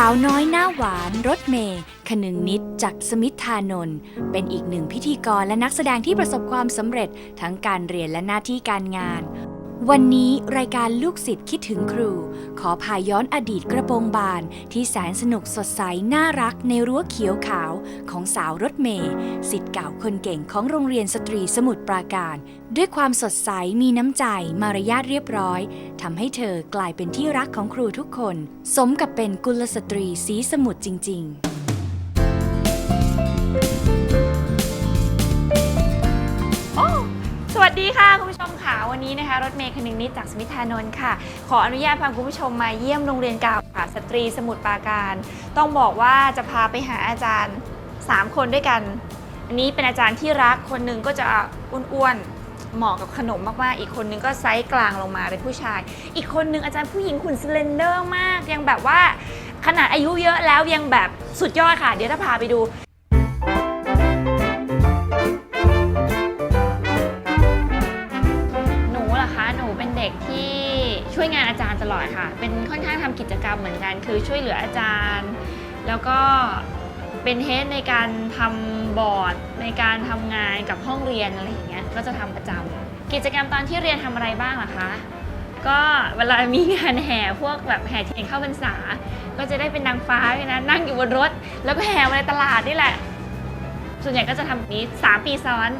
สาวน้อยหน้าหวานรถเมย์คนึงนิดจากสมิทธานนท์เป็นอีกหนึ่งพิธีกรและนักแสดงที่ประสบความสำเร็จทั้งการเรียนและหน้าที่การงาน วันนี้รายการลูกศิษย์คิดถึงครู ขอพาย้อนอดีตกระโปรงบาน ที่แสนสนุกสดใส น่ารักในรั้วเขียวขาวของสาวรถเมย์สิทธิ์เก่าคนเก่งของโรงเรียนสตรีสมุทรปราการ ด้วยความสดใสมีน้ำใจมารยาทเรียบร้อยทำให้เธอกลายเป็นที่รักของครูทุกคน สมกับเป็นกุลสตรีสีสมุทรจริง ๆ นี้นะคะ รถเมย์คนึงนิดจากสมิธานนท์ค่ะ ขออนุญาตพาคุณผู้ชมมาเยี่ยมโรงเรียนเก่าค่ะสตรีสมุทรปราการ ต้องบอกว่าจะพาไปหาอาจารย์ 3 คนด้วยกัน อันนี้เป็นอาจารย์ที่รักคนหนึ่งก็จะอ้วนๆเหมาะกับขนมมากๆ อีกคนนึงก็ไซส์กลางลงมาเป็นผู้ชาย อีกคนนึงอาจารย์ผู้หญิงหุ่นสเลนเดอร์มากยังแบบว่าขนาดอายุเยอะแล้วยังแบบสุดยอดค่ะ เดี๋ยวจะพาไปดู วยงานอาจารย์ตลอดค่ะ เป็นค่อนข้างทำกิจกรรมเหมือนกัน คือช่วยเหลืออาจารย์ แล้วก็เป็นเฮดในการทำบอร์ด ในการทำงานกับห้องเรียนอะไรอย่างเงี้ย ก็จะทำประจำกิจกรรมตอนที่เรียนทำอะไรบ้างล่ะคะ ก็เวลามีงานแห่พวกแบบแห่เทียนเข้าพรรษา ก็จะได้เป็นนางฟ้าด้วยนะนั่งอยู่บนรถ แล้วก็แห่มาในตลาดนี่แหละ ส่วนใหญ่ก็จะทำแบบนี้ 3 ปีซ้อน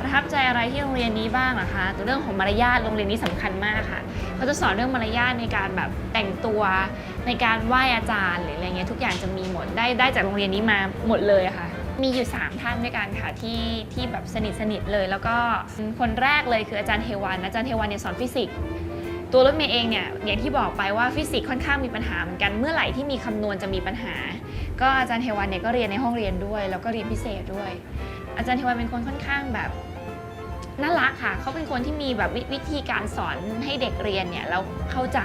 ประทับใจอะไรที่โรงเรียนนี้บ้างอะคะเรื่องของมารยาทโรงเรียนนี้สำคัญมากค่ะเขาจะสอนเรื่องมารยาทในการแบบแต่งตัวในการไหว้อาจารย์หรืออะไรเงี้ยทุกอย่างจะมีหมดได้ได้จากโรงเรียนนี้มาหมดเลยค่ะ มีอยู่ 3 ท่านด้วยกันค่ะที่ที่แบบสนิทสนิทเลย แล้วก็คนแรกเลยคืออาจารย์เทวันอาจารย์เทวันเนี่ยสอนฟิสิกส์ตัวรถเมย์เองเนี่ยอย่างที่บอกไปว่าฟิสิกส์ค่อนข้างมีปัญหาเหมือนกันเมื่อไหร่ที่มีคำนวณจะมีปัญหา ก็อาจารย์เทวันเนี่ยก็เรียนในห้องเรียนด้วย แล้วก็เรียนพิเศษด้วย อาจารย์เทวันเป็นคนค่อนข้างแบบ น่ารักค่ะ เขาเป็นคนที่มีแบบวิวิธีการสอนให้เด็กเรียนเนี่ยแล้วเข้าใจ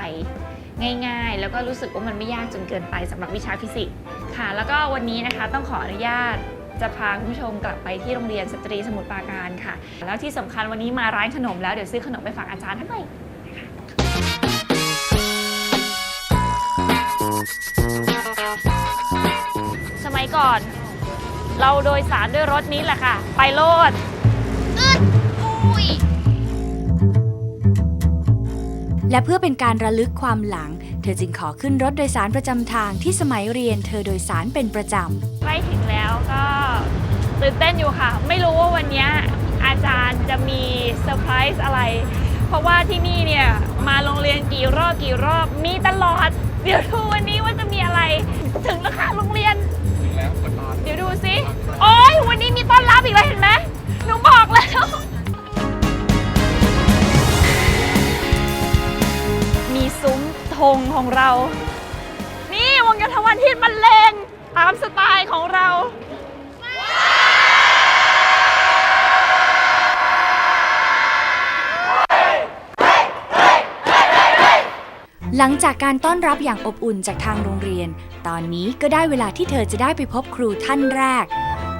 ง่ายๆ แล้วก็รู้สึกว่ามันไม่ยากจนเกินไปสำหรับวิชาฟิสิกส์ค่ะ แล้วก็วันนี้นะคะต้องขออนุญาตจะพาคุณผู้ชมกลับไปที่โรงเรียนสตรีสมุทรปราการค่ะ แล้วที่สำคัญวันนี้มาร้านขนมแล้วเดี๋ยวซื้อขนมไปฝากอาจารย์ทั้งหมดสมัยก่อน เราโดยสารด้วยรถนี้แหละค่ะ ไปโลด และเพื่อเป็นการระลึกความหลัง เธอจึงขอขึ้นรถโดยสารประจำทางที่สมัยเรียนเธอโดยสารเป็นประจำใกล้ถึงแล้วก็ตื่นเต้นอยู่ค่ะ ไม่รู้ว่าวันนี้อาจารย์จะมีเซอร์ไพรส์อะไร เพราะว่าที่นี่เนี่ยมาโรงเรียนกี่รอบกี่รอบมีตลอด เดี๋ยวดูวันนี้ว่าจะมีอะไร ถึงแล้วค่ะโรงเรียนแล้วกดนอนเดี๋ยวดูสิโอ้ยวันนี้มีต้อนรับอีกแล้วเห็นไหมหนูบอกแล้ว งของเรา นี่วงโยธวาทิตบรรเลงตามสไตล์ของเรา หลังจากการต้อนรับอย่างอบอุ่นจากทางโรงเรียน ตอนนี้ก็ได้เวลาที่เธอจะได้ไปพบครูท่านแรก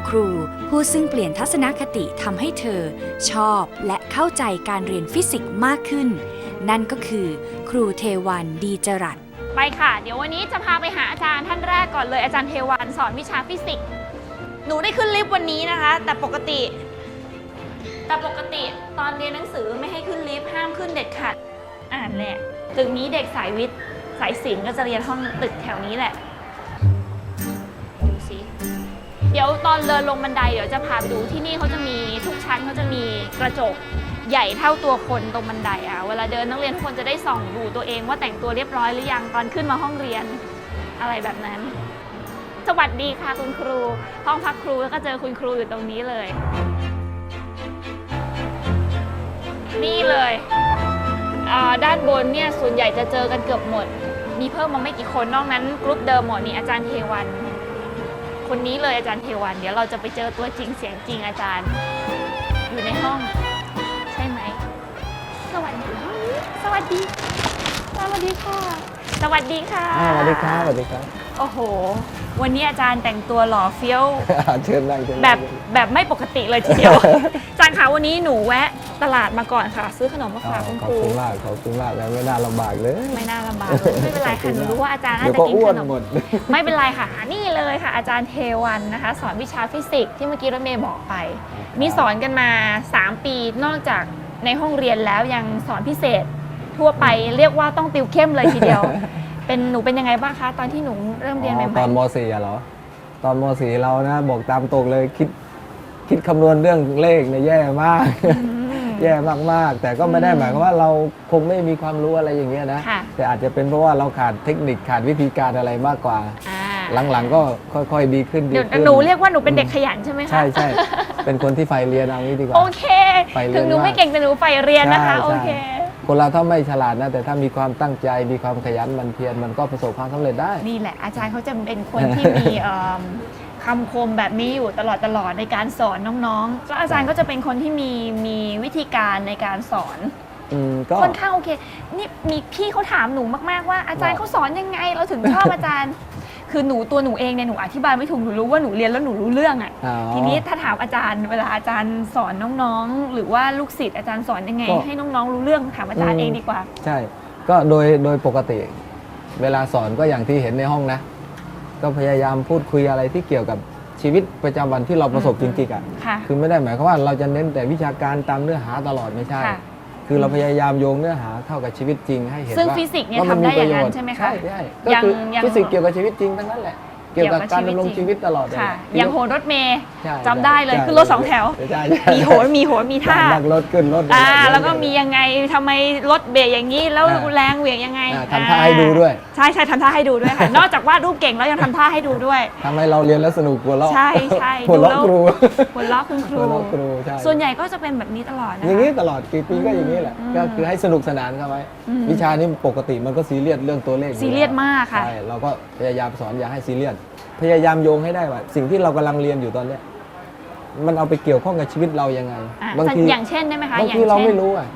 ครูผู้ซึ่งเปลี่ยนทัศนคติทำให้เธอ ชอบและเข้าใจการเรียนฟิสิกส์มากขึ้น นั่นก็คือครูเทวันดีจรัสไปค่ะ เดี๋ยววันนี้จะพาไปหาอาจารย์ท่านแรกก่อนเลยอาจารย์เทวันสอนวิชาฟิสิกส์หนูได้ขึ้นลิฟต์วันนี้นะคะ แต่ปกติ แต่ปกติตอนเรียนหนังสือไม่ให้ขึ้นลิฟต์ห้ามขึ้นเด็ดขาดอ่านแหละตึกนี้เด็กสายวิทย์สายศิลป์ก็จะเรียนห้องตึกแถวนี้แหละ เดี๋ยวตอนเดินลงบันไดเดี๋ยวจะพาไปดูที่นี่เขาจะมีทุกชั้นเขาจะมีกระจกใหญ่เท่าตัวคนตรงบันไดอะเวลาเดินนักเรียนทุกคนจะได้ส่องดูตัวเองว่าแต่งตัวเรียบร้อยหรือยังตอนขึ้นมาห้องเรียนอะไรแบบนั้น สวัสดีค่ะคุณครู ห้องพักครูแล้วก็เจอคุณครูอยู่ตรงนี้เลย นี่เลยอ่าด้านบนเนี่ยส่วนใหญ่จะเจอกันเกือบหมด มีเพิ่มมาไม่กี่คนนอกนั้นกรุ๊ปเดิมหมดนี่อาจารย์เทวัน คนนี้เลยอาจารย์เทวัน เดี๋ยวเราจะไปเจอตัวจริงเสียงจริงอาจารย์ อยู่ในห้อง ใช่ไหม สวัสดีสวัสดี สวัสดีค่ะ สวัสดีค่ะอ่าสวัสดีครับสวัสดีครับ โอ้โห วันนี้อาจารย์แต่งตัวหล่อเฟี้ยว เชิญนั่งเชิญแบนั่บงแบบไม่ปกติเลยทีเดียว อาจารย์คะวันนี้หนูแวะ ตลาดมาก่อนค่ะ ซื้อขนมมาฝากคุณขคอบรูคุณมากขอบคุณมากแล้วไม่น่าลำบากเลยไม่น่าลำบากเลยไม่เป็นไรค่ะหนูรู้ว่าอาจารย์น่าเดี๋ยวจะก็กินอ้วขนนมหมดไม่เป็นไรค่ะ นี่เลยค่ะ อาจารย์เทวันนะคะ สอนวิชาฟิสิกส์ที่เมื่อกี้รถเมย์บอกไปมีสอนกันมา 3 ปีนอกจากในห้องเรียนแล้วยังสอนพิเศษ ทั่วไปเรียกว่าต้องติวเข้มเลยทีเดียว เป็นหนูเป็นยังไงบ้างคะตอนที่หนูเริ่มเรียนใหอ๋อม่ตอนม .4 อะเหรอตอนม .4 เรานะบอกตามตรงเลยคิดคิดคำนวณเรื่องเลขเนี่ยแย่มากๆอืม แย่มากๆ แต่ก็ไม่ได้อืมหมายความว่าเราคงไม่มีความรู้อะไรอย่างเงี้ยนะ ค่ะ แต่อาจจะเป็นเพราะว่าเราขาดเทคนิคขาดวิธีการอะไรมากกว่า อ่าหลังๆก็ค่อยๆดีขึ้นดีเดี๋ยวขึ้นหนูเรียกว่าหนูเป็นเด็กขยันใช่ไหมคะ ใช่ใช่เป็นคนที่ใฝ่เรียนเอางี้ดีกว่า โอเค ไปเรียนถึงหนูไม่มากเก่งแต่หนูใฝ่เรียนนะคะใช่ โอเค คนเราถ้าไม่ฉลาดนะแต่ถ้ามีความตั้งใจมีความขยันหมันเพียรมันก็ประสบความสำเร็จได้ นี่แหละอาจารย์เขาจะเป็นคนที่มีเอิ่ม คำคมแบบนี้อยู่ตลอดตลอดในการสอนน้องๆแล้วอาจารย์ก็จะเป็นคนที่มีมีวิธีการในการสอนอืมก็ ค่อนข้างโอเค นี่มีพี่เขาถามหนูมากๆว่าอาจารย์ว่าเขาสอนยังไงเราถึงชอบ อาจารย์ คือหนูตัวหนูเองเนี่ยหนูอธิบายไม่ถูกหนูรู้ว่าหนูเรียนแล้วหนูรู้เรื่องอะอ๋อทีนี้ถ้าถามอาจารย์เวลาอาจารย์สอนน้องๆ หรือว่าลูกศิษย์อาจารย์สอนยังไง ก็ ให้น้องๆรู้เรื่องถามอาจารย์อืมเองดีกว่า ใช่ ก็โดยโดยปกติ เวลาสอนก็อย่างที่เห็นในห้องนะ ก็พยายามพูดคุยอะไรที่เกี่ยวกับชีวิตประจำวันที่เราประสบจอืมริงๆอะค่ะ คือไม่ได้หมายความว่าเราจะเน้นแต่วิชาการตามเนื้อหาตลอดไม่ใช่ ค่ะ คือเราพยายามโยงเนื้อหาเข้ากับชีวิตจริงให้เห็นซึ่งว่าฟิสิกส์เนี่ยว่ามัทำได้มีประโอย่างนั้นใช่ไหมคะใช่ใช่ก็ยังคือยังฟิสิกส์เกี่ยวกับชีวิตจริงทั้งนั้นแหละ เกี่ยวกับการดำรงชีวิตตลอดเลยค่ะที่อย่างโหนรถเมย์ใช่จำได้เลยใช่ขึ้นรถสองแถวใช่ใช่มีโหนมีโหนมีท่านั่งรถขึ้นรถอ่าเดินแล้วก็มียังไงทำไมรถเบรกอย่างนี้แล้วอ่าแรงเหวี่ยงยังไงอ่าทำท่าให้ดูด้วย ใช่ใช่ทำท่าให้ดูด้วยค่ะ นอกจากวาดรูปเก่งแล้วยังทำท่าให้ดูด้วยทำให้เราเรียนแล้วสนุกหัวเราะใช่ใช่หัวเราะดูแล้วครูหัวเราะคุณครูหัวเราะครูใช่ส่วนใหญ่ก็จะเป็นแบบนี้ตลอดนะคะอย่างนี้ตลอดกี่ปีก็อย่างนี้แหละอืมก็คือให้สนุกสนานเข้าไว้อืมวิชานี้ปกติมันก็ซีเรียสเรื่องตัวเลขอซีเรียสมากค่ะใช่เราก็พยายามสอนอย่าให้ซีเรียส พยายามโยงให้ได้ว่า สิ่งที่เรากำลังเรียนอยู่ตอนเนี้ยมันเอาไปเกี่ยวข้องกับชีวิตเรายังไง อะบางทีอย่างเช่นได้ไหมคะบางอย่างทีเราเช่นไม่รู้อะ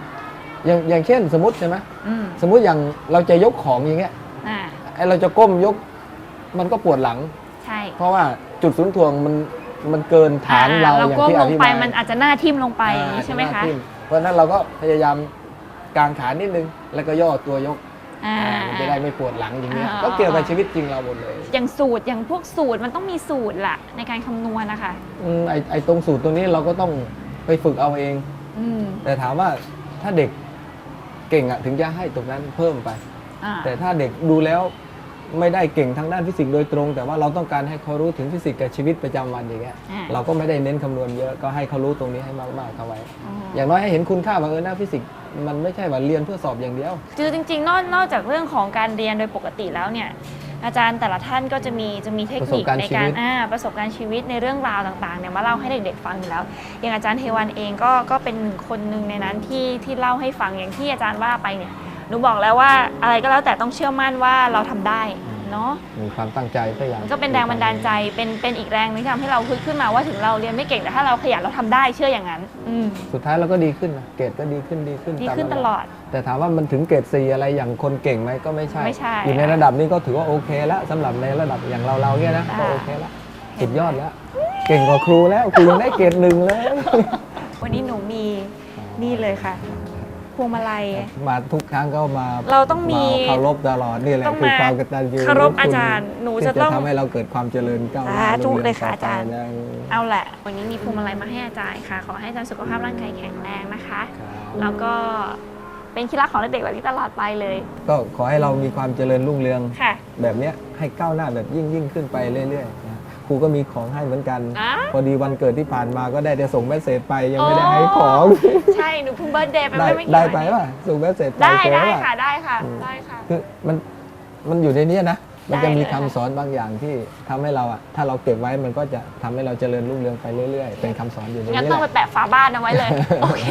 อย่างอย่างเช่นสมมติใช่ไหมอืมสมมติอย่างเราจะยกของอย่างเงี้ยอ่าไอเราจะก้มยก มันก็ปวดหลัง ใช่เพราะว่าจุดศูนย์ถ่วงมันมันเกินฐานเราอ่อย่างก้มที่อลงธิไปบายมันอาจจะหน้าทิ่มลงไปอย่างนี้อ่าใช่ไหมอาจจคะน้าทิ่เพราะฉะนั้นเราก็พยายามกางขานิดนึง แล้วก็ย่อตัวยก อ่าอ่า มันจะได้ไม่ปวดหลังอย่างเงี้ยอ่า ก็เกี่ยวกับชีวิตจริงเราหมดเลยอย่างสูตรอย่างพวกสูตรมันต้องมีสูตรล่ะในการคำนวณนะคะอืมไอไอตรงสูตรตัวนี้เราก็ต้องไปฝึกเอาเอง อืมแต่ถามว่าถ้าเด็กเก่งอะถึงจะให้ตรงนั้นเพิ่มไป อ่าแต่ถ้าเด็กดูแล้ว ไม่ได้เก่งทางด้านฟิสิกส์โดยตรง แต่ว่าเราต้องการให้เขารู้ถึงฟิสิกส์กับชีวิตประจำวันอย่างเงี้ยอ่า เราก็ไม่ได้เน้นคำนวณเยอะก็ให้เขารู้ตรงนี้ให้มากๆเข้าไว้อ๋ออย่างน้อยให้เห็นคุณค่าว่าเออหน้าฟิสิกส์มันไม่ใช่ว่าเรียนเพื่อสอบอย่างเดียว คือจริงๆนอกนอกจากเรื่องของการเรียนโดยปกติแล้วเนี่ย อาจารย์แต่ละท่านก็จะมีจะมีเทคนิคประสบการณ์ในชีการวิต อ่าประสบการณ์ชีวิตในเรื่องราวต่างๆเนี่ยมาเล่าให้เด็กๆฟังอยู่แล้ว อย่างอาจารย์เทวันเองก็ก็เป็นคนหนึ่งในนั้นที่ที่เล่าให้ฟังอย่างที่อาจารย์ว่าไปเนี่ย หนูบอกแล้วว่าอะไรก็แล้วแต่ต้องเชื่อมั่นว่าเราทำได้เนาะ มีความตั้งใจสักอย่างมันก็เป็นแรงบันดาลใจ เป็นเป็นอีกแรงหนึงที่ทำให้เราคึกขึ้นมาว่าถึงเราเรียนไม่เก่งแต่ถ้าเราขยันเราทำได้เชื่ออย่างนั้น อืม สุดท้ายเราก็ดีขึ้นนะเกรดก็ดีขึ้นดีขึ้นดีขึ้นามตลอด แต่ถามว่ามันถึงเกรดซีอะไรอย่างคนเก่งไหมก็ไม่ใช่ไม่ใช่อยู่ในระดับนี้ก็ถือว่าโอเคแล้วสำหรับในระดับอย่างเราเราๆเนี่ยนะก็อ่าโอเคแล้วสุดยอดแล้ว เก่งกว่าครูแล้วครูยังได้เกรดหนึ่งเลย วันนี้หนูมีนี่เลยค่ะ พวงมาลัย มาทุกครั้งก็มาเราต้องมีเคารพตลอดนี่แหละต้องคือมาความกตัญญูเคารพณอาจารย์หนูที่จะต้องทำให้เราเกิดความเจริญก้าวหน้าสาธุรุ่งรืองเลยค่ะต่อาจารย์ไปนะเอาแหละ วันนี้มีพวงมาลัยมาให้อาจารย์ค่ะ ขอให้อาจารย์สุขภาพร่างกายแข็งแรงนะคะครับแล้วก็เป็นที่รักของเด็กๆแบบนี้ตลอดไปเลย ก็ขอให้เรามีความเจริญรุ่งเรืองค่ะแบบเนี้ยให้ก้าวหน้าแบบยิ่งยิ่งขึ้นไปเรื่อยๆนะ ครูก็มีของให้เหมือนกัน อะ พอดีวันเกิดที่ผ่านมาก็ได้แต่ส่งเมสเซจไปยังไม่ได้ให้ของ ใช่หนูเพิ่งเบิร์ธเดย์ไปได้ไม่กี่ได้วันไปนี้ป่ะส่งเมสเซจไปได้เจอได้ป่ะ ค่ะได้ค่ะอืม ได้ค่ะ คือมันมันอยู่ในเนี้ยนะ มันจะได้มีเลยคำค่ะ สอนบางอย่างที่ทำให้เราอะถ้าเราเก็บไว้มันก็จะทำให้เราเจริญรุ่งเรืองไปเรื่อยๆ เป็นคำสอนอยู่ในงั้นนี้ต้องแหไปละ แปะฝาบ้านเอาไว้เลย โอเค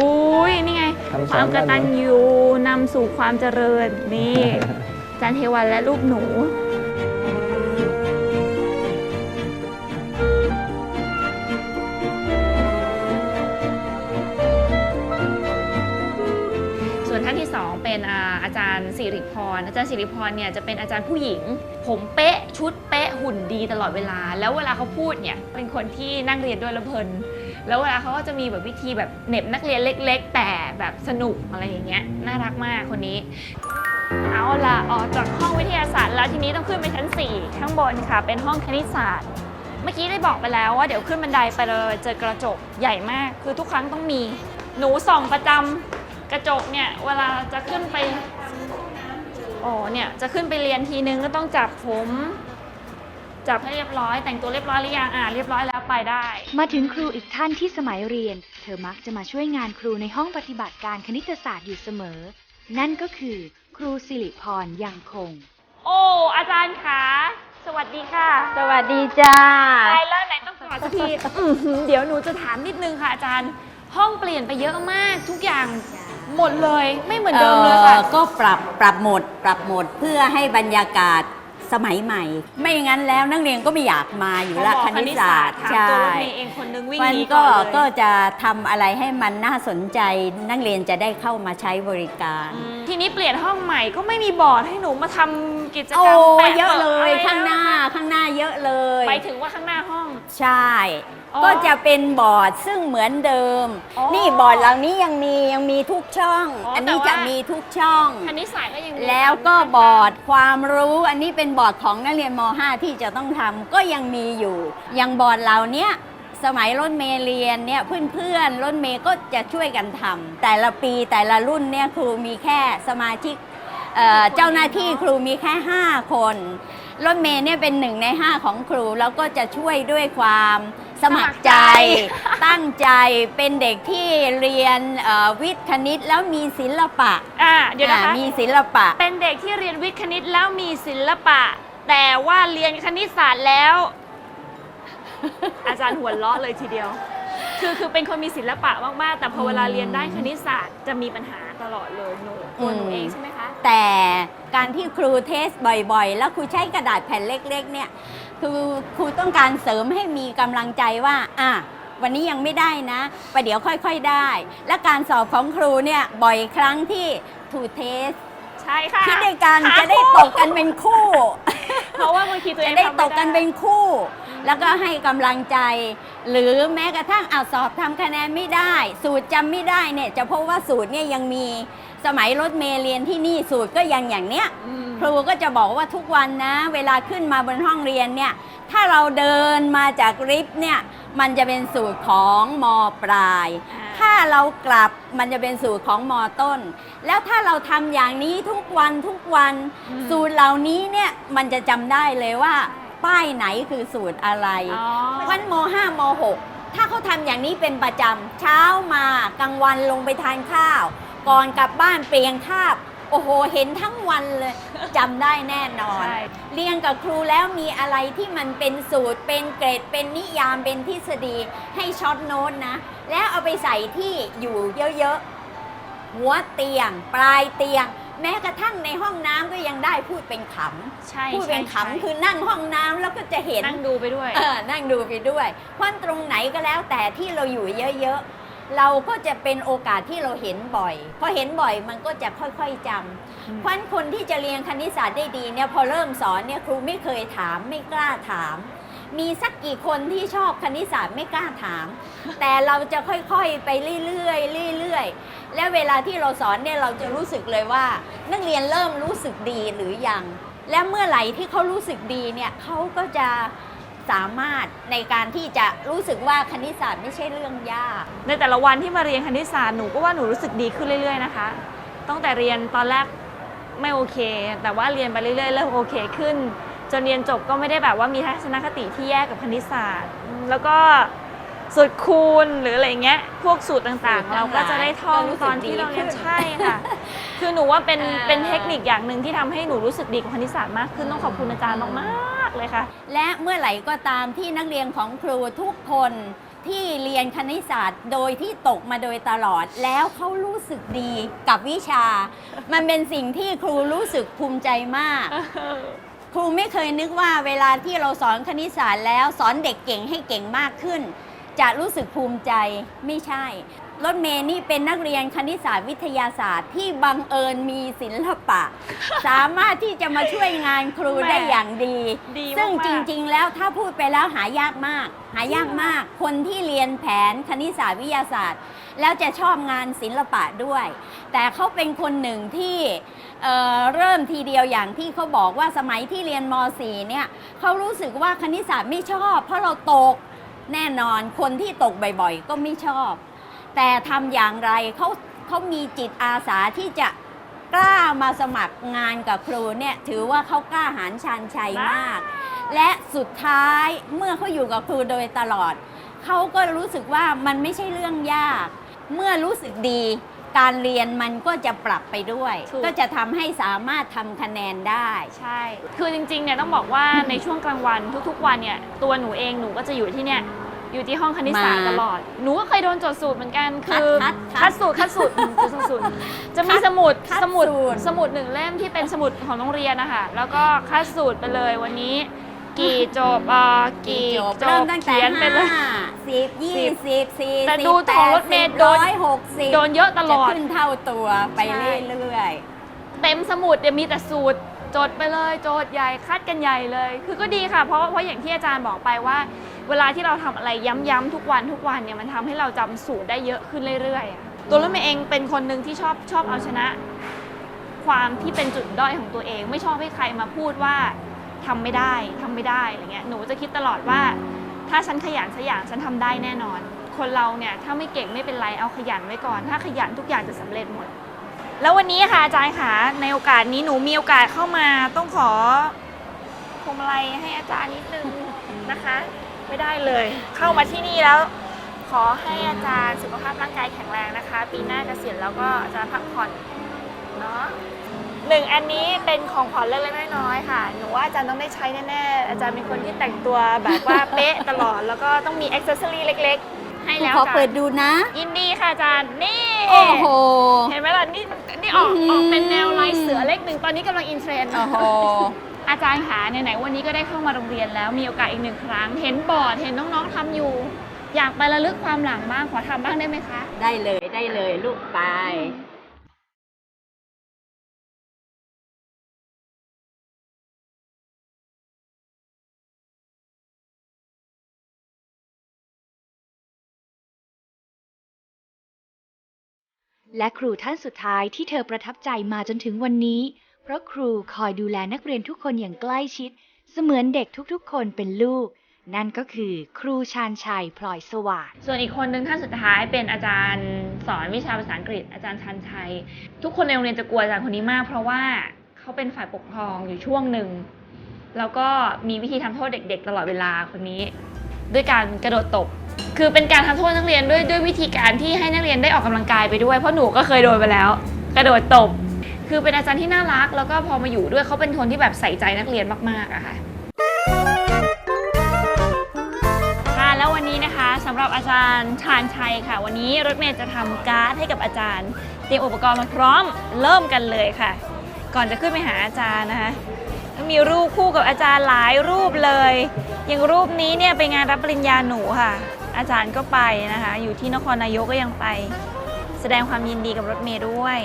อุ้ยนี่ไง คำสคอวานมกด้านตัญนี้ญูนำสู่ความเจริญนี่ จันเทวันและลูกหนูส่วนท่านที่ 2 เป็นอาจารย์สิริพร อาจารย์สิริพรเนี่ยจะเป็นอาจารย์ผู้หญิง ผมเป๊ะชุดเป๊ะหุ่นดีตลอดเวลา แล้วเวลาเขาพูดเนี่ยเป็นคนที่นั่งเรียนด้วยล้วเพลิน แล้วเวลาเขาก็จะมีแบบวิธีแบบเน็บนักเรียนเล็ก ๆ แต่แบบสนุกอะไรอย่างเงี้ยน่ารักมากคนนี้ เอาละออกจากห้องวิทยาศาสตร์แล้วทีนี้ต้องขึ้นไปชั้น 4 ข้างบนค่ะ เป็นห้องคณิตศาสตร์ เมื่อกี้ได้บอกไปแล้วว่าเดี๋ยวขึ้นบันไดไปเลยเจอกระจกใหญ่มาก คือทุกครั้งต้องมี หนูส่องประจำกระจกเนี่ยเวลาจะขึ้นไปอ๋อเนี่ยจะขึ้นไปเรียนทีนึงก็ต้องจับผมจับให้เรียบร้อย แต่งตัวเรียบร้อยหรือยังอ่าเรียบร้อยแล้วไปได้ มาถึงครูอีกท่านที่สมัยเรียน เธอมักจะมาช่วยงานครูในห้องปฏิบัติการคณิตศาสตร์อยู่เสมอ นั่นก็คือ ครูสิริพรยังคง โอ้ อาจารย์คะสวัสดีค่ะสวัสดีจ้า ตายแล้วไหนต้องกอดสักทีอื้อหือเดี๋ยวหนูจะถามนิดนึงค่ะอาจารย์ ห้องเปลี่ยนไปเยอะมากทุกอย่างหมดเลยไม่เหมือนเดิมเลยค่ะ อ่อก็ปรับปรับหมดปรับหมดเพื่อให้บรรยากาศ สมัยใหม่ ไม่งั้นแล้วนักเรียนก็ไม่อยากมาอยู่ละพอคบอกณิตศาสตร์ถามใช่ตัวรถเมย์เองคนนึงวิ่งมัหนนีก็ก่อนเลยก็จะทำอะไรให้มันน่าสนใจนักเรียนจะได้เข้ามาใช้บริการอืมทีนี้เปลี่ยนห้องใหม่ก็ไม่มีบอร์ดให้หนูมาทำกิจโอ้กรรมแปะเยอะเลยปิดข้างหน้าอะไรข้างหน้าเยอะเลย ไปถึงว่าข้างหน้าห้องใช่อ๋อ ก็จะเป็นบอร์ดซึ่งเหมือนเดิม อ๋อนี่บอร์ดเหล่านี้ยังมียังมีทุกช่อง อ๋ออัอันนี้แต่ว่าจะมีทุกช่อง คณิตศาสตร์ก็ยังมีแล้วก็บอร์ดความรู้อันนี้เป็นบอร์ดของนักเรียนม .5 ที่จะต้องทำก็ยังมีอยู่อย่างบอร์ดเราเนี้ยสมัยรถเมย์เรียนเนี่ยเพื่อนๆรถเมย์ก็จะช่วยกันทำแต่ละปีแต่ละรุ่นเนี่ยครูมีแค่สมาชิกเอ่อเจ้าหน้าที่ครูมีแค่ 5 คนรถเมย์เนี่ยเป็นหนึ่งใน 5 ของครูแล้วก็จะช่วยด้วยความ สมัครใจตั้งใจเป็นเด็กที่เรียนเอ่อวิทย์คณิตแล้วมีศิลปะอ่าเดี๋ยวนะคะ อ่ามีศิลปะ เป็นเด็กที่เรียนวิทย์คณิตแล้วมีศิลปะ แต่ว่าเรียนคณิตศาสตร์แล้ว อาจารย์หัวเราะเลยทีเดียว คือคือเป็นคนมีศิลปะมากๆ แต่พอเวลาเรียนได้คณิตศาสตร์จะมีปัญหาตลอดเลยหนูตัวหนูอืมเองใช่ไหมคะ แต่การที่ครูเทสบ่อยๆ แล้วครูใช้กระดาษแผ่นเล็กๆ เนี่ย คือครูต้องการเสริมให้มีกำลังใจว่าอะวันนี้ยังไม่ได้นะประเดี๋ยวค่อยๆได้ และการสอบของครูเนี่ยบ่อยครั้งที่ถูเทสใช่ค่ะคิดด้วยกันหาจะได้คู่ตกกันเป็นคู่ เพราะว่าบางทีตัวเอจะงได้ทำม่ตกกันเป็นคู่ แล้วก็ให้กำลังใจ หรือแม้กระทั่งเอาสอบทำคะแนนไม่ได้ สูตรจำไม่ได้เนี่ยจะพบว่าสูตรเนี่ยยังมี สมัยรถเมล์เรียนที่นี่สูตรก็ยังอย่างเนี้ยอืมครูก็จะบอกว่าทุกวันนะ เวลาขึ้นมาบนห้องเรียนเนี่ยถ้าเราเดินมาจากลิฟต์เนี่ยมันจะเป็นสูตรของมปลายอ่าถ้าเรากลับมันจะเป็นสูตรของมต้น แล้วถ้าเราทำอย่างนี้ทุกวันทุกวันอืมสูตรเหล่านี้เนี่ยมันจะจำได้เลยว่า ป้ายไหนคือสูตรอะไรอ๋อวันม5ม6ถ้าเขาทำอย่างนี้เป็นประจำเช้ามากลางวันลงไปทานข้าว ก่อนกลับบ้านเปลี่ยนคาบ โอ้โห เห็นทั้งวันเลยจำได้แน่นอน ใช่ เรียนกับครูแล้วมีอะไรที่มันเป็นสูตร เป็นเกรด เป็นนิยาม เป็นทฤษฎี ให้ช็อตโน้ตนะ แล้วเอาไปใส่ที่อยู่เยอะๆ หัวเตียง ปลายเตียง แม้กระทั่งในห้องน้ำก็ยังได้พูดเป็นขใช่ำ พูดเป็นใช่ขำคือนั่งห้องน้ำแล้วก็จะเห็น นั่งดูไปด้วย เออนั่งดูไปด้วยเพราะตรงไหนก็แล้วแต่ที่เราอยู่เยอะๆ เราก็จะเป็นโอกาสที่เราเห็นบ่อย พอเห็นบ่อยมันก็จะค่อยๆจำอืมเพราะฉะนั้นคนที่จะเรียนคณิตศาสตร์ได้ดีเนี่ยพอเริ่มสอนเนี่ยครูไม่เคยถามไม่กล้าถาม มีสักกี่คนที่ชอบคณิตศาสตร์ไม่กล้าถาม แต่เราจะค่อยๆไปเรื่อยๆเรื่อยๆและเวลาที่เราสอนเนี่ยเราจะรู้สึกเลยว่า นักเรียนเริ่มรู้สึกดีหรือยังและเมื่อไหร่ที่เขารู้สึกดีเนี่ยเขาก็จะ สามารถในการที่จะรู้สึกว่าคณิตศาสตร์ไม่ใช่เรื่องยาก ในแต่ละวันที่มาเรียนคณิตศาสตร์หนูก็ว่าหนูรู้สึกดีขึ้นเรื่อยๆนะคะตั้งแต่เรียนตอนแรกไม่โอเค แต่ว่าเรียนไปเรื่อยๆเริ่มโอเคขึ้น จนเรียนจบก็ไม่ได้แบบว่ามีทัศนคติที่แย่กับคณิตศาสตร์ แล้วก็ สูตรคูณหรืออะไรเงี้ย พวกสูตรต่างสูตรทั้งหลายๆเราก็จะได้ท่องก็รู้สึตกอนที่เราเรียนดีขึ้นใช่ค่ะ คือหนูว่าเป็นอ่าเป็นเทคนิคอย่างหนึ่งที่ทำให้หนูรู้สึกดีกับคณิตศาสตร์มากขึ้นต้องขอบคุณอาจารย์มากๆเลยค่ะ และเมื่อไหร่ก็ตามที่นักเรียนของครูทุกคนที่เรียนคณิตศาสตร์โดยที่ตกมาโดยตลอดแล้วเขารู้สึกดีกับวิชา มันเป็นสิ่งที่ครูรู้สึกภูมิใจมาก ครูไม่เคยนึกว่าเวลาที่เราสอนคณิตศาสตร์แล้วสอนเด็กเก่งให้เก่งมากขึ้น จะรู้สึกภูมิใจไม่ใช่ รถเมย์นี่เป็นนักเรียนคณิตศาสตร์วิทยาศาสตร์ที่บังเอิญมีศิลปะ สามารถที่จะมาช่วยงานครูแหม่ได้อย่างดี ดีซึ่งมากๆจริง ๆ แล้วถ้าพูดไปแล้วหายากมาก หายากมาก คนที่เรียนแผนคณิตศาสตร์วิทยาศาสตร์ แล้วจะชอบงานศิลปะด้วย แต่เขาเป็นคนหนึ่งที่เอ่อเริ่มทีเดียวอย่างที่เขาบอกว่าสมัยที่เรียนม .4 เนี่ยเขารู้สึกว่าคณิตศาสตร์ไม่ชอบ เพราะเราตก แน่นอนคนที่ตกบ่อยๆ ก็ไม่ชอบ แต่ทำอย่างไรเขาเขามีจิตอาสาที่จะกล้ามาสมัครงานกับครูเนี่ยถือว่าเขากล้าหาญชันชัยมาก และสุดท้ายเมื่อเขาอยู่กับครูโดยตลอด เขาก็รู้สึกว่ามันไม่ใช่เรื่องยาก เมื่อรู้สึกดี การเรียนมันก็จะปรับไปด้วย ถูก ก็จะทำให้สามารถทำคะแนนได้ ใช่ คือจริงๆ เนี่ยต้องบอกว่าในช่วงกลางวันทุกๆ วันเนี่ยตัวหนูเองหนูก็จะอยู่ที่เนี่ย อยู่ที่ห้องคณิตศาสตร์มาตลอด หนูก็เคยโดนโจทย์สูตรเหมือนกันคือคัดคัคัดดสูตรคัดสูตรอืมโจทย์สูตร จะมีสมุดคัดสมุดสูตร สมุดหนึ่งเล่มที่เป็นสมุดของโรงเรียนนะคะแล้วก็คัดสูตรไปเลยวันนี้ กี่จบเอ่อกี่จบจเริ่บมตั้งแต่เขียนไปเลย ห้าสิบยี่สิบสี่แต่สิบดูของรถเมล์โดน ร้อยหกสิบโดนเยอะตลอดจะขึ้นเท่าตัวไปใช่ เรื่อยเต็มสมุดเนี่ยมีแต่สูตรจดไปเลยโจทย์ใหญ่คัดกันใหญ่เลย คือก็ดีค่ะเพราะเพราะอย่างที่อาจารย์บอกไปว่า เวลาที่เราทำอะไรย้ำๆทุกวันทุกวันเนี่ยมันทำให้เราจำสูตรได้เยอะขึ้นเรื่อยๆอะตัวรถเมย์เองเป็นคนหนึ่งที่ชอบชอบเอาชนะ ความที่เป็นจุดด้อยของตัวเอง ไม่ชอบให้ใครมาพูดว่า ทำไม่ได้ทำไม่ได้อะไรเงี้ยหนูจะคิดตลอดว่า ถ้าฉันขยันสักอย่างฉันทำได้แน่นอน คนเราเนี่ยถ้าไม่เก่งไม่เป็นไรเอาขยันไว้ก่อน ถ้าขยันทุกอย่างจะสำเร็จหมด แล้ววันนี้ค่ะอาจารย์ค่ะในโอกาสนี้หนูมีโอกาสเข้ามาต้องขอพวงมาลัยให้อาจารย์นิดนึงนะคะ ไม่ได้เลยเข้ามาที่นี่แล้วขอให้อาจารย์สุขภาพร่างกายแข็งแรงนะคะ ปีหน้าเกษียณแล้วก็จารย์พักผ่อนเนาะ หนึ่งอันนี้เป็นของขวัญเล็กๆน้อยๆค่ะ หนูว่าอาจารย์ต้องได้ใช้แน่ๆ อาจารย์เป็นคนที่แต่งตัวแบบว่าเป๊ะตลอด แล้วก็ต้องมีอ็อกเซสซอรี่เล็กๆ ให้ๆแล้วขออาจารเปิดย์ดูนะ ยินดีค่ะอาจารย์ นี่ โอ้โห เห็นไหมล่ะ นี่นี่ออกอื้อหือออกเป็นแนวลายเสือเลขหนึ่ง ตอนนี้กำลังอินเทรนด์ โอ้โห อาจารย์คะไหนๆวันนี้ก็ได้เข้ามาโรงเรียนแล้วมีโอกาสอีกหนึ่งครั้ง เห็นบอร์ดเห็นน้องๆทำอยู่ อยากไประลึกความหลังบ้างขอทำบ้างได้ไหมคะ ได้เลยได้เลยลูกไป และครูท่านสุดท้ายที่เธอประทับใจมาจนถึงวันนี้ เพราะครูคอยดูแลนักเรียนทุกคนอย่างใกล้ชิด เสมือนเด็กทุกๆ คนเป็นลูก นั่นก็คือครูชาญชัยพลอยสวัสดส่วนอีกคนหนึ่งท่านสุดท้ายเป็นอาจารย์สอนวิชาภาษาอังกฤษอาจารย์ชันชัย ทุกคนในโรงเรียนจะกลัวอาจารย์คนนี้มาก เพราะว่าเขาเป็นฝ่ายปกครองอยู่ช่วงหนึ่งแล้วก็มีวิธีทำโทษเด็ก ๆ ตลอดเวลาคนนี้ ด้วยการกระโดดตบ คือเป็นการทำโทษนักเรียนด้วยด้วยวิธีการที่ให้นักเรียนได้ออกกำลังกายไปด้วย เพราะหนูก็เคยโดนไปแล้ว กระโดดตบ คือเป็นอาจารย์ที่น่ารัก แล้วก็พอมาอยู่ด้วยเขาเป็นคนที่แบบใส่ใจนักเรียนมากๆอะค่ะค่ะแล้ววันนี้นะคะสำหรับอาจารย์ชาญชัยค่ะ วันนี้รถเมย์จะทำการ์ดให้กับอาจารย์ เตรียมอุปกรณ์มาพร้อมเริ่มกันเลยค่ะ ก่อนจะขึ้นไปหาอาจารย์นะคะมีรูปคู่กับอาจารย์หลายรูปเลย อย่างรูปนี้เนี่ยไปงานรับปริญญาหนูค่ะ อาจารย์ก็ไปนะคะ อยู่ที่นครนายกก็ยังไป แสดงความยินดีกับรถเมย์ด้วย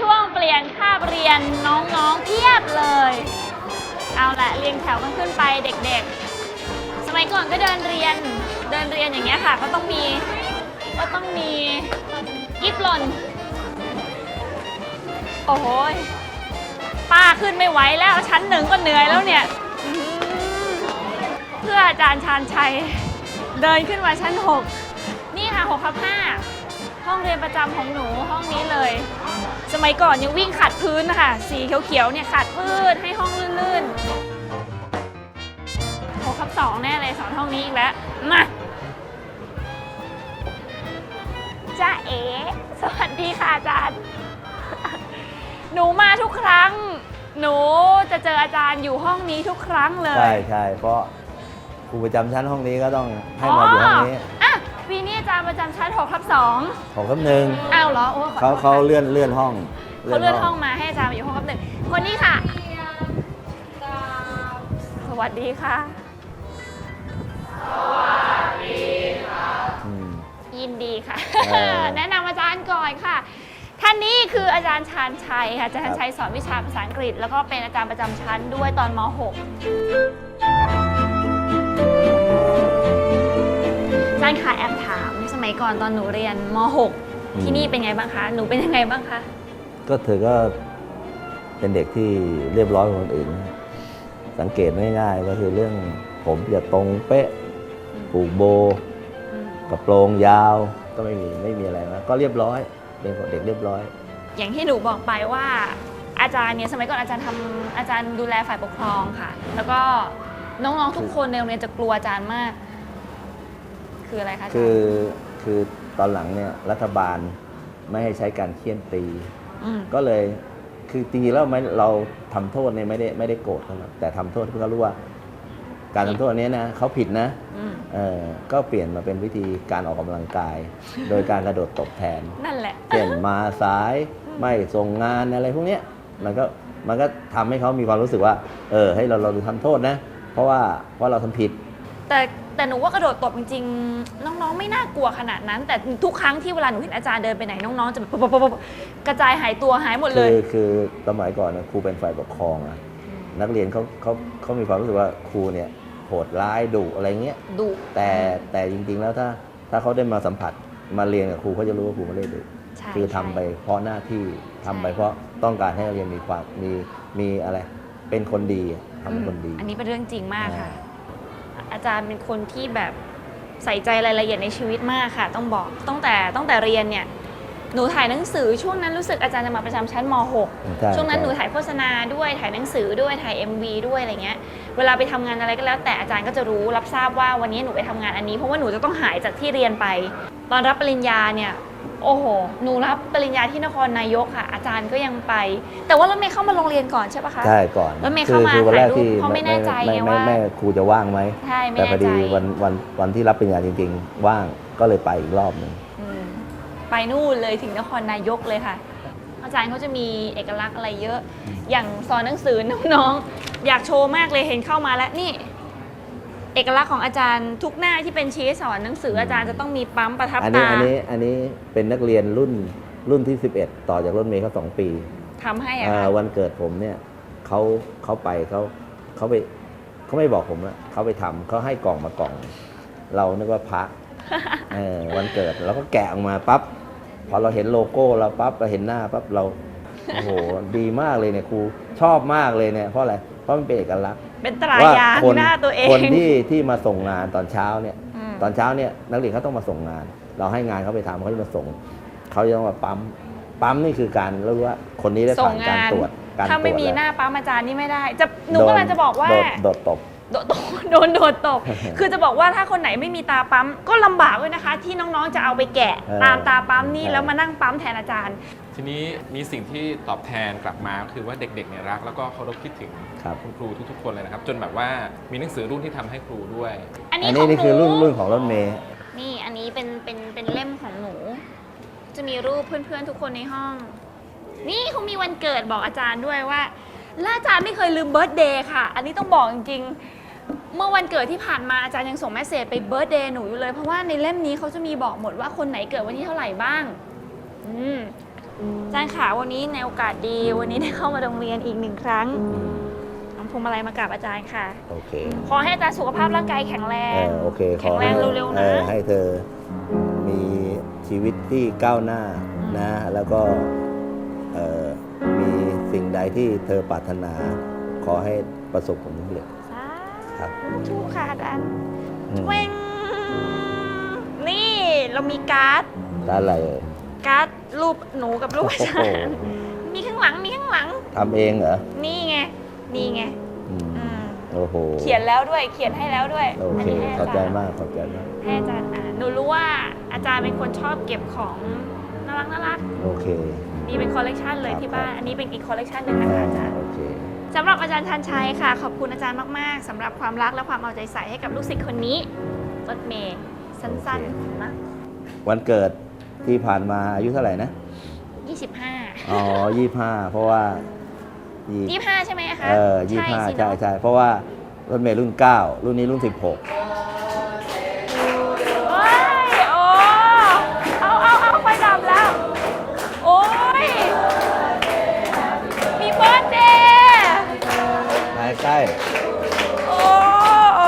ช่วงเปลี่ยนคาบเรียนน้องๆเพียบเลย เอาละเรียงแถวกันขึ้นไปเด็กๆ สมัยก่อนก็เดินเรียนเดินเรียนอย่างเงี้ยค่ะ ก็ต้องมีก็ต้องมีกิฟหล่นโอ้โหป้าขึ้นไม่ไหวแล้วชั้นหนึ่งก็เหนื่อยแล้วเนี่ยเพื่ออาจารย์ชาญชัย เดินขึ้นมาชั้น 6 นี่ค่ะ6ทับ5ห้องเรียนประจำของหนูห้องนี้เลย สมัยก่อนยังวิ่งขัดพื้นนะคะสีเขียวๆเนี่ยขัดพืชให้ห้องลื่นๆ6ทับ2แน่เลยสอนห้องนี้อีกแล้วมาจ้าเอ๋สวัสดีค่ะอาจารย์ หนูมาทุกครั้ง หนูจะเจออาจารย์อยู่ห้องนี้ทุกครั้งเลยใช่ใช่เพราะครูประจำชั้นห้องนี้ก็ต้องให้มาอยู่ห้องนี้ อะปีนี้อาจารย์ประจำชั้น6ทับ2 ของคำหนึ่งอ้าวเหรอโอ้ขอโทษเขาเขาค่ะเลื่อนเลื่อนห้องเขาเลื่อนห้องมาให้อาจารย์มาอยู่ห้องทับหนึ่งคนนี้ค่ะ สวัสดีค่ะ อืม ยินดีค่ะ เออ แนะนำอาจารย์ก่อนค่ะ ท่านนี้คืออาจารย์ชาญชัยค่ะ อาจารย์ชาญชัยสอนวิชาภาษาอังกฤษ แล้วก็เป็นอาจารย์ประจำชั้นด้วยตอนม .6 อาจารย์ค่ะแอบถามสมั ยก่อนตอนหนูเรียนม .6 ที่นี่เป็นไงบ้างคะ หนูเป็นยังไงบ้างคะ ก็เธอก็เป็นเด็กที่เรียบร้อยกว่าคนอื่นนะสังเกตง่ายๆก็คือเรื่องผมจะตรงเป๊ะผูกโบอืมกระโปรงยาวก็ไม่มีไม่มีอะไรนะก็เรียบร้อยเป็นเด็กเรียบร้อย อย่างที่หนูบอกไปว่าอาจารย์เนี่ยสมัยก่อนอาจารย์ทำอาจารย์ดูแลฝ่ายปกครองค่ะ แล้วก็น้องๆทุกคนในโรงเรียนจะกลัวอาจารย์มาก คืออะไรคะอาจารย์คือ คือตอนหลังเนี่ยรัฐบาลไม่ให้ใช้การเคี่ยนตีมก็เลยคือจริงๆแล้วไม่เราทำโทษเนี่ยไม่ได้ไม่ได้โกรธเขาหรอกแต่ทำโทษเพื่อเขารู้ว่า การทำโทษอันเนี้ยนะเขาผิดนะ อืมเออก็เปลี่ยนมาเป็นวิธีการออกกำลังกาย โดยการกระโดดตบแทน นั่นแหละ เช่นมาสายไม่ส่งงานอะไรพวกเนี้ยมันก็มันก็ทำให้เขามีความรู้สึกว่า เออให้เราเราทำโทษนะ เพราะว่าเพราะเราทำผิด แต่แต่หนูว่ากระโดดตบจริงๆ น้องๆ ไม่น่ากลัวขนาดนั้น แต่ทุกครั้งที่เวลาหนูเห็นอาจารย์เดินไปไหนน้องๆ จะแบบปุ๊บปุ๊บปุ๊บปุ๊บกระจายหายตัวหายหมดเลคืย อคือสมัยก่อนนะครูเป็นฝ่ายปกครองอะนักเรียนเขาเขาเขามีความรู้สึกว่าครูเนี่ยโหดร้ายดุอะไรเงี้ย ดุแต่แต่จริงๆแล้วถ้าถ้าเขาได้มาสัมผัสมาเรียนกับครูเขาจะรู้ว่าครูไม่ได้ดุใช่คือทำไปเพราะหน้าที่ทำไปเพราะต้องการให้นักเรียนมีความมีมีอะไร เป็นคนดีอะทำเป็นคนดี อันนี้เป็นเรื่องจริงมากค่ะ อ่า อาจารย์เป็นคนที่แบบใส่ใจรายละเอียดในชีวิตมากค่ะ ต้องบอกตั้งแต่ตั้งแต่เรียนเนี่ยหนูถ่ายหนังสือช่วงนั้นรู้สึกอาจารย์จะมาประจำชั้นม ใช่ .6 ช่วงนั้นหนูใช่ถ่ายโฆษณาด้วยถ่ายหนังสือด้วยถ่าย MV ด้วยอะไรเงี้ยเวลาไปทำงานอะไรก็แล้ว แต่อาจารย์ก็จะรู้รับทราบว่าวันนี้หนูไปทำงานอันนี้เพราะว่าหนูจะต้องหายจากที่เรียนไป ตอนรับปริญญาเนี่ย โอ้โห หนูรับปริญญาที่นครนายกค่ะ อาจารย์ก็ยังไป แต่ว่ารถเมย์เข้ามาโรงเรียนก่อนใช่ปะคะใช่ก่อนแล้วเมย์คืเข้ามาคือวันแรกถ่ายรูปที่เพราะไม่แน่ใจไม่ไงไม่ว่าแม่ครูจะว่างไหมใช่ไม่แต่พแน่อใจดีวันวันวันที่รับปริญญาจริง ๆ ว่างก็เลยไปอีกรอบหนึ่งอืมไปนู่นเลยถึงนครนายกเลยค่ะ อาจารย์เขาจะมีเอกลักษณ์อะไรเยอะ อย่างสอนหนังสือน้องๆอยากโชว์มากเลยเห็นเข้ามาแล้วนี่ เอกลักษณ์ของอาจารย์ทุกหน้าที่เป็นชี้สอนหนังสืออาจารย์จะต้องมีปั๊มประทับอันนี้ตาอันนี้อันนี้เป็นนักเรียนรุ่นรุ่นที่ 11 ต่อจากรถเมย์เขาสองปีทำให้อะอ่าค่ะวันเกิดผมเนี่ยเขาเขาไปเขาเขาไปเขาไม่บอกผมนะเขาไปทำเขาให้กล่องมากล่อง เรานึกว่าพระเออวันเกิดเราก็แกะออกมาปั๊บพอเราเห็นโลโก้เราปั๊บเราเห็นหน้าปั๊บเราโอ้โห ดีมากเลยเนี่ยครูชอบมากเลยเนี่ยเพราะอะไรเพราะมันเป็นเอกลักษณ์ เป็นตรายางหน้าตัวเองคนที่ที่มาส่งงานตอนเช้าเนี่ยอืมตอนเช้าเนี่ยนักเรียนเขาต้องมาส่งงาน เราให้งานเขาไปทำเขาจะมาส่งเขาจะต้องมาปั๊มปั๊มนี่คือการรู้ว่าคนนี้ได้ส่ผ่างนการงานตรวจการถ้าไม่ตรวจมีแล้วหน้าปั๊มอาจารย์นี่ไม่ได้ จะหนูโดกำลังจะบอกว่าโดดโดดตบโดนโดนโดนตบ คือจะบอกว่าถ้าคนไหนไม่มีตาปั๊มก็ลำบากด้วยนะคะ ที่น้องๆจะเอาไปแกะเออตามตาปั๊มนี่ใช่แล้วมานั่งปั๊มแทนอาจารย์ทีนี้มีสิ่งที่ตอบแทนกลับมาก็คือว่าเด็กๆเนี่ยรัก แล้วก็เคารพคิดถึงครับ คุณครูทุกๆคนเลยนะครับ จนแบบว่ามีหนังสือรุ่นที่ทำให้ครูด้วย อันนี้อันขนี้องนี่หคือรุ่นนูรุ่นของรถเมย์ นี่อันนี้เป็นเป็นเป็นเล่มของหนู จะมีรูปเพื่อนๆทุกคนในห้อง นี่เขามีวันเกิดบอกอาจารย์ด้วยว่าและอาจารย์ไม่เคยลืมเบิร์ตเดย์ค่ะ อันนี้ต้องบอกจริงๆ เมื่อวันเกิดที่ผ่านมาอาจารย์ยังส่งแมสเซจไปเบิร์ตเดย์หนูอยู่เลย เพราะว่าในเล่มนี้เขาจะมีบอกหมดว่าคนไหนเกิดวันที่เท่าไหร่บ้าง อืม อาจารย์ขาวันนี้ในโอกาสดีวันนี้ได้เข้ามาโรงเรียนอีกหนึ่งครั้งน้องพวงมาลัยมากราบอาจารย์ค่ะ โอเคขอให้อาจารย์สุขภาพร่างกายแข็งแรเอง อโอเคขแข็องแรให้งเร็วๆเอนะอให้เธอมีชีวิตที่ก้าวหน้านะ แล้วก็เอ่อมีสิ่งใดที่เธอปรารถนา ขอให้ประสบผลสำเร็จสาครับธุค่ะอาจารย์อืมเวงนี่เรามีการ์ดด้านอะไรเอ่ย การ์ดรูปหนูกับรูปอาจารโอ้ย์โหมีข้างหลังมีข้างหลัง ทำเองเหรอ นี่ไง นี่ไง อืมอืม โอ้โหเขียนแล้วด้วย เขียนให้แล้วด้วยโอเคนี้ให้ขอบใจรย์มากขอบใจมาก ให้อาจารย์อ่านหนูรู้ว่าอาจารย์เป็นคนชอบเก็บของน่ารักน่ารักโอเคมมีเป็นคอลเลกชันเลยที่บ้าน อันนี้เป็นอีกคอลเลกชันหนึ่งนะคะอาจารย์ โอเค สำหรับอาจารย์ชันชัยค่ะ ขอบคุณอาจารย์มาก ๆ สำหรับความรักและความเอาใจใส่ให้กับลูกศิษย์คนนี้รถเมย์สั้น ๆ นะ วันเกิด ที่ผ่านมาอายุเท่าไหร่นะ25อ๋อยี่ห้าเพราะว่ายี่25ใช่ไหมคะเออยี่ห้าสิใช่เนอะใช่เพราะว่ารถเมล์รุ่น9รุ่นนี้รุ่น16โอ้ยโอ้เอาเอาเอาไฟดับแล้ว โอ้ย มีเบิร์ดเดย์ใกล้โอ้โอ้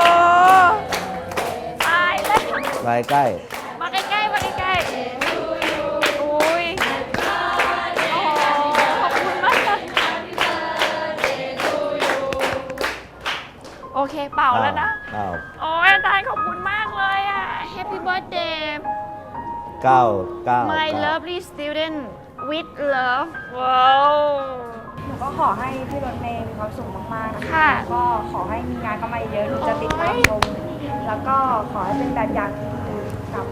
ตายแล้วใกล้ใกล้ เคเป่าแล้วนะ อ้าวโอ้ยอาจารย์ขอบคุณมากเลยอะ Happy birthday เก้าเก้า My เก้า lovely student with love ว้าว หนูก็ขอให้พี่รถเมย์มีความสุขมากๆนะคะค่ะแล้วก็ขอให้มีงานเข้ามาเยอะหนูจะติดตามชมแล้วก็ขอให้เป็นแบบอย่างที่ดีกับ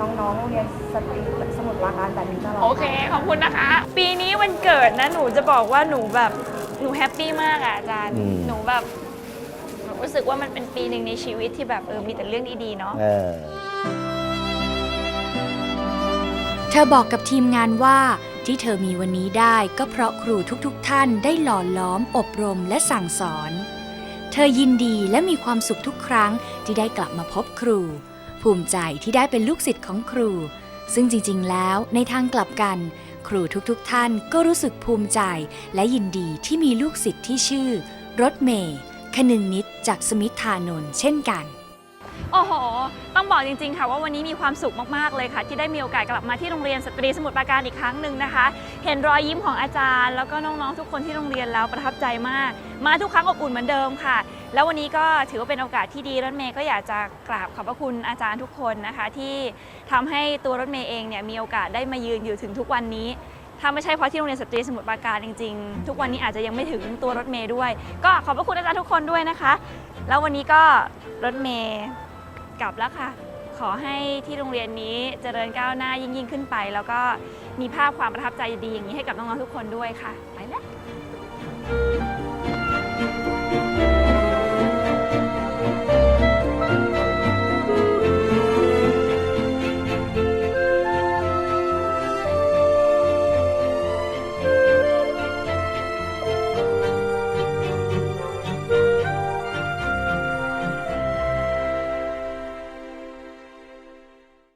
น้องๆโรงเรียนสตรีสมุทรปราการแบบนี้ตลอดโอเค ขอบคุณนะคะ ปีนี้วันเกิดนะ หนูจะบอกว่าหนูแบบ หนูแฮปปี้มากอะอาจารย์ อืม หนูแบบหนู รู้สึกว่ามันเป็นปีหนึ่งในชีวิตที่แบบเออมีแต่เรื่องดีๆเนาะ เออ เธอบอกกับทีมงานว่าที่เธอมีวันนี้ได้ก็เพราะครูทุกๆทท่านได้หล่อล้อม อบรมและสั่งสอน เธอยินดีและมีความสุขทุกครั้งที่ได้กลับมาพบครู ภูมิใจที่ได้เป็นลูกศิษย์ของครู ซึ่งจริงๆ แล้วในทางกลับกัน ครูทุกๆทท่านก็รู้สึกภูมิใจ และยินดีที่มีลูกศิษย์ที่ชื่อ รถเมย์ คนึงนิดจากสมิทธานนท์เช่นกัน โอ้โห ต้องบอกจริงๆ ค่ะว่าวันนี้มีความสุขมากๆ เลยค่ะ ที่ได้มีโอกาสกลับมาที่โรงเรียนสตรีสมุทรปราการอีกครั้งหนึ่งนะคะ เห็นรอยยิ้มของอาจารย์ แล้วก็น้องๆ ทุกคนที่โรงเรียนแล้วประทับใจมาก มาทุกครั้งอบอุ่นเหมือนเดิมค่ะ แล้ววันนี้ก็ถือว่าเป็นโอกาสที่ดีรถเมย์ก็อยากจะกราบขอบพระคุณอาจารย์ทุกคนนะคะ ที่ทำให้ตัวรถเมย์เองเนี่ยมีโอกาสได้มายืนอยู่ถึงทุกวันนี้ ถ้าไม่ใช่เพราะที่โรงเรียนสตรีสมุทรปราการจริง ๆ ทุกวันนี้อาจจะยังไม่ถึงตัวรถเมย์ด้วย ก็ขอบพระคุณอาจารย์ทุกคนด้วยนะคะ แล้ววันนี้ก็รถเมย์กลับแล้วค่ะ ขอให้ที่โรงเรียนนี้เจริญก้าวหน้ายิ่งยิ่งๆขึ้นไป แล้วก็มีภาพความประทับใจดีๆอย่างนี้ให้กับน้องๆทุกคนด้วยค่ะ ไปแล้ว